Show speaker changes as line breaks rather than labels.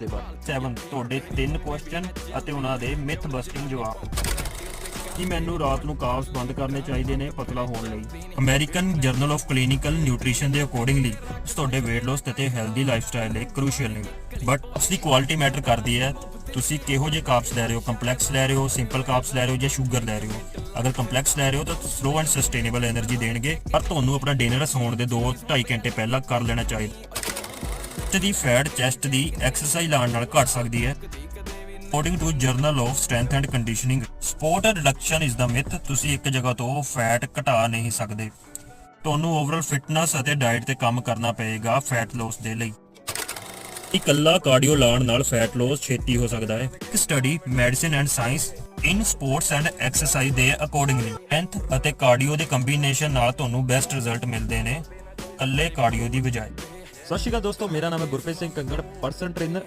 ਦੇ ਬਾਰੇ 7 ਤੁਹਾਡੇ ਤਿੰਨ ਕੁਐਸਚਨ ਅਤੇ ਉਹਨਾਂ ਦੇ ਮਿਥ ਬਸਟਿੰਗ ਜਵਾਬ। ਕੀ ਮੈਨੂੰ ਰਾਤ ਨੂੰ ਕਾਬਸ ਬੰਦ ਕਰਨੇ ਚਾਹੀਦੇ ਨੇ? ਪਤਲਾ ਹੋਣ ਲਈ। American journal of clinical nutrition ਦੇ ਅਕੋਰਡਿੰਗਲੀ ਤੁਹਾਡੇ weight loss ਅਤੇ ਹੈਲਦੀ ਲਾਈਫਸਟਾਈਲ ਲਈ ਕ੍ਰੂਸ਼ੀਅਲ ਨੇ। ਬਟ ਉਸਦੀ ਕੁਆਲਿਟੀ ਮੈਟਰ ਕਰਦੀ ਹੈ। ਤੁਸੀਂ ਕਿਹੋ ਜਿਹੇ ਕਾਰਬਸ ਲੈ ਰਹੇ ਹੋ? ਕੰਪਲੈਕਸ ਲੈ ਰਹੇ ਹੋ ਸਿੰਪਲ ਕਾਰਬਸ ਲੈ ਰਹੇ ਹੋ ਜਾਂ ਸ਼ੂਗਰ ਲੈ ਰਹੇ ਹੋ? ਅਗਰ ਕੰਪਲੈਕਸ ਲੈ ਰਹੇ ਹੋ ਤਾਂ ਸਲੋ ਐਂਡ ਸਸਟੇਨੇਬਲ એનર્ਜੀ ਦੇਣਗੇ। ਪਰ ਤੁਹਾਨੂੰ ਆਪਣਾ ਡਿਨਰ ਸੌਣ ਦੇ 2-2.5 ਘੰਟੇ ਪਹਿਲਾਂ ਕਰ ਲੈਣਾ ਚਾਹੀਦਾ। ਚੈਸਟ ਦੀ ਫੈਟ ਚੈਸਟ ਦੀ ਐਕਸਰਸਾਈਜ਼ ਲਾਉਣ ਨਾਲ ਘਟ ਸਕਦੀ ਹੈ। According to journal of strength and conditioning sport reduction is the myth ਤੁਸੀਂ ਇੱਕ ਜਗ੍ਹਾ ਤੋਂ ਫੈਟ ਘਟਾ ਨਹੀਂ ਸਕਦੇ। ਤੁਹਾਨੂੰ ਓਵਰਆਲ ਫਿਟਨੈਸ ਅਤੇ ਡਾਈਟ ਤੇ ਕੰਮ ਕਰਨਾ ਪਏਗਾ ਫੈਟ ਲਾਸ ਦੇ ਲਈ। ਇਕੱਲਾ ਕਾਰਡੀਓ ਲਾਉਣ ਨਾਲ ਫੈਟ ਲਾਸ ਛੇਤੀ ਹੋ ਸਕਦਾ ਹੈ। ਇੱਕ study medicine and science in sports and exercise ਦੇ ਅਕੋਰਡਿੰਗਲੀ ਸਟਰੈਂਥ ਅਤੇ ਕਾਰਡੀਓ ਦੇ ਕੰਬੀਨੇਸ਼ਨ ਨਾਲ ਤੁਹਾਨੂੰ ਬੈਸਟ ਰਿਜ਼ਲਟ ਮਿਲਦੇ ਨੇ। ਇਕੱਲੇ ਕਾਰਡੀਓ ਦੀ ਬਜਾਏ। ਸਤਿ ਸ਼੍ਰੀ ਅਕਾਲ ਦੋਸਤੋ ਮੇਰਾ ਨਾਮ ਹੈ ਗੁਰਪ੍ਰੀਤ ਸਿੰਘ ਕੰਗੜ ਪਰਸਨਲ ਟ੍ਰੇਨਰ